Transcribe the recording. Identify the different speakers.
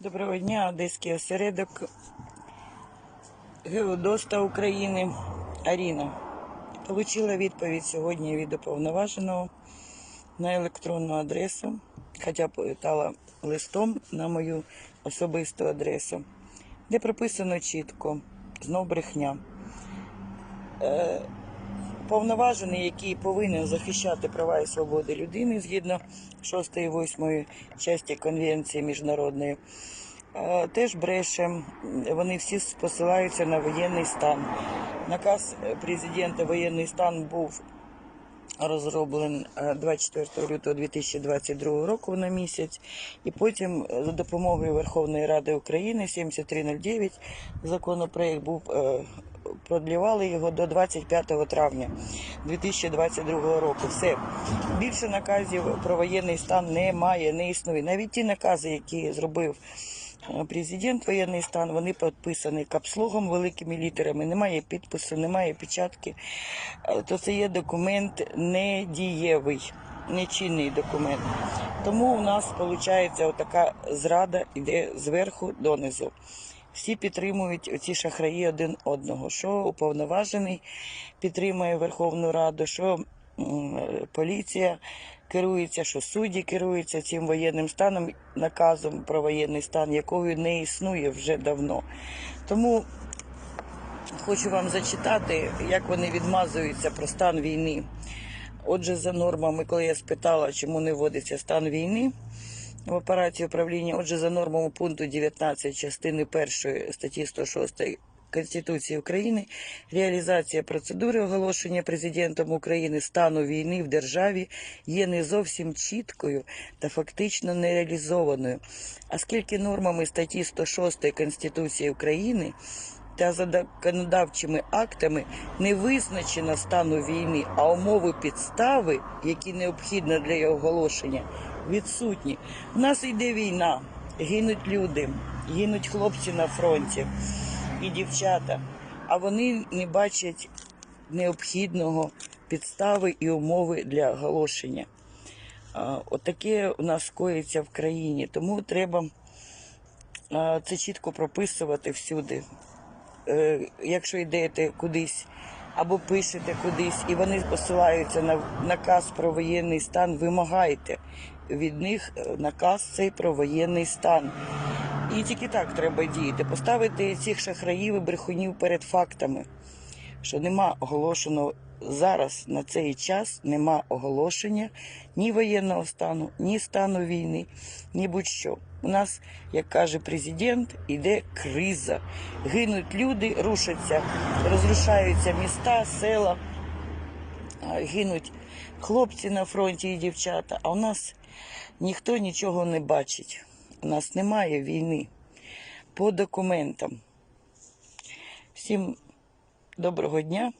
Speaker 1: Доброго дня, Одеський осередок Геодоста України Аріна. Получила відповідь сьогодні від уповноваженого на електронну адресу, хоча питала листом на мою особисту адресу, де прописано чітко, знов брехня. Е, Повноважений, який повинен захищати права і свободи людини згідно 6 і 8 часті Конвенції міжнародної, е, теж бреше. Вони всі посилаються на воєнний стан. Наказ президента воєнний стан був розроблений е, 24 лютого 2022 року на місяць, і потім е, за допомогою Верховної Ради України 7309 законопроект був е, продлівали його до 25 травня 2022 року. Все більше наказів про воєнний стан немає, не існує. Навіть ті накази, які зробив е, президент воєнний стан, вони підписані капслогом великими літерами. Немає підпису, немає печатки. Е, То це є документ недієвий, нечинний документ. Тому у нас виходить отака зрада йде зверху донизу. Всі підтримують оці шахраї один одного. Що уповноважений підтримує Верховну Раду, що поліція керується, що судді керуються цим воєнним станом, наказом про воєнний стан, якою не існує вже давно. Тому хочу вам зачитати, як вони відмазуються про стан війни. Отже, за нормами, коли я спитала, чому не вводиться стан війни в операції управління, отже, за нормами пункту 19 частини 1 статті 106 Конституції України, реалізація процедури оголошення президентом України стану війни в державі є не зовсім чіткою та фактично нереалізованою, оскільки нормами статті 106 Конституції України та законодавчими актами не визначено стану війни, а умови підстави, які необхідні для його оголошення, відсутні. У нас йде війна, гинуть люди, гинуть хлопці на фронті і дівчата, а вони не бачать необхідного підстави і умови для оголошення. Отаке у нас коїться в країні, тому треба це чітко прописувати всюди е, якщо йдете кудись або пишете кудись, і вони посилаються на наказ про воєнний стан, вимагайте від них е, наказ цей про воєнний стан. І тільки так треба діяти, поставити цих шахраїв і брехунів перед фактами, що нема оголошеного зараз на цей час нема оголошення ні воєнного стану, ні стану війни, ні будь-що. У нас, як каже президент, іде криза. Гинуть люди, рушаться, розрушаються міста, села, гинуть хлопці на фронті і дівчата. А у нас ніхто нічого не бачить. У нас немає війни по документам. Всім доброго дня.